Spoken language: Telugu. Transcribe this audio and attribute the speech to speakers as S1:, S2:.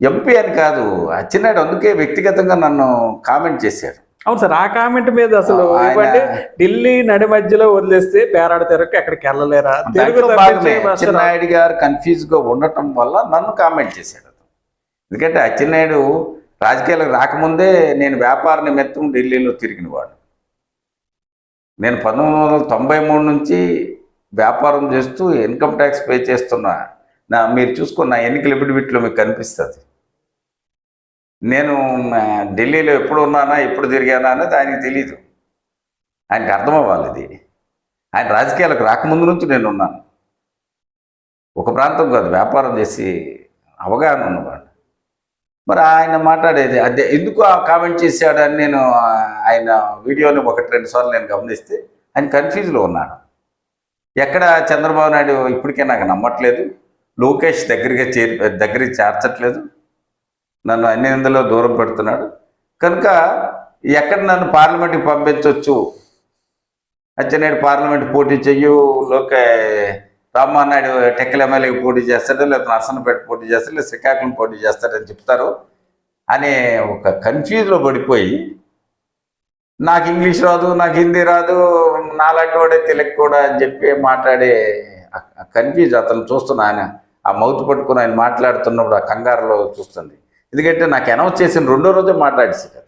S1: ఎంపీ అని కాదు అచ్చినాడు అందుకే వ్యక్తిగతంగా నన్ను కామెంట్ చేశాడు.
S2: అవును సార్ ఆ కామెంట్ మీద అసలు ఢిల్లీ నడి మధ్యలో వదిలేస్తే పేరాడ తెరకు ఎక్కడికి వెళ్ళలేరా?
S1: అచ్చెన్నాయుడు గారు కన్ఫ్యూజ్గా ఉండటం వల్ల నన్ను కామెంట్ చేశాడు ఎందుకంటే అచ్చెన్నాయుడు రాజకీయాలకు రాకముందే నేను వ్యాపార నిమిత్తం ఢిల్లీలో తిరిగినవాడు నేను పంతొమ్మిది వందల తొంభై మూడు నుంచి వ్యాపారం చేస్తూ ఇన్కమ్ ట్యాక్స్ పే చేస్తున్నా. నా మీరు చూసుకున్న నా ఎన్నికల బిడ్బిట్లో మీకు కనిపిస్తుంది. నేను ఢిల్లీలో ఎప్పుడు ఉన్నానా ఎప్పుడు తిరిగానా అనేది ఆయనకి తెలీదు. ఆయనకి అర్థం అవ్వాలి ఇది ఆయన రాజకీయాలకు రాకముందు నుంచి నేను ఉన్నాను. ఒక ప్రాంతం కాదు వ్యాపారం చేసి అవగాహన ఉన్నవాడు. మరి ఆయన మాట్లాడేది అదే. ఎందుకు ఆ కామెంట్ చేశాడు అని నేను ఆయన వీడియోని ఒకటి రెండు సార్లు నేను గమనిస్తే ఆయన కన్ఫ్యూజ్లో ఉన్నాడు. ఎక్కడ చంద్రబాబు నాయుడు ఇప్పటికే నాకు నమ్మట్లేదు. లోకేష్ దగ్గరికి చేరి దగ్గరికి చేర్చట్లేదు. నన్ను అన్ని ఇందులో దూరం పెడుతున్నాడు. కనుక ఎక్కడ నన్ను పార్లమెంట్కి పంపించవచ్చు అచ్చెన్నాయుడు పార్లమెంట్ పోటీ చెయ్యు లోకే రామానాయుడు టెక్కల ఎమ్మెల్యేకి పోటీ చేస్తాడు లేదా నర్సన్నపేట పోటీ చేస్తాడు లేదా శ్రీకాకుళం పోటీ చేస్తాడని చెప్తారు. అనే ఒక కన్ఫ్యూజ్లో పడిపోయి నాకు ఇంగ్లీష్ రాదు నాకు హిందీ రాదు నాలాంటి వాడే తెలుగు కూడా అని చెప్పి మాట్లాడే కన్ఫ్యూజ్ అతను చూస్తున్నా ఆయన. ఆ మౌత్ పట్టుకుని ఆయన మాట్లాడుతున్నప్పుడు ఆ కంగారులో చూస్తుంది. ఎందుకంటే నాకు అనౌన్స్ చేసిన రెండో రోజే మాట్లాడేసి కదా.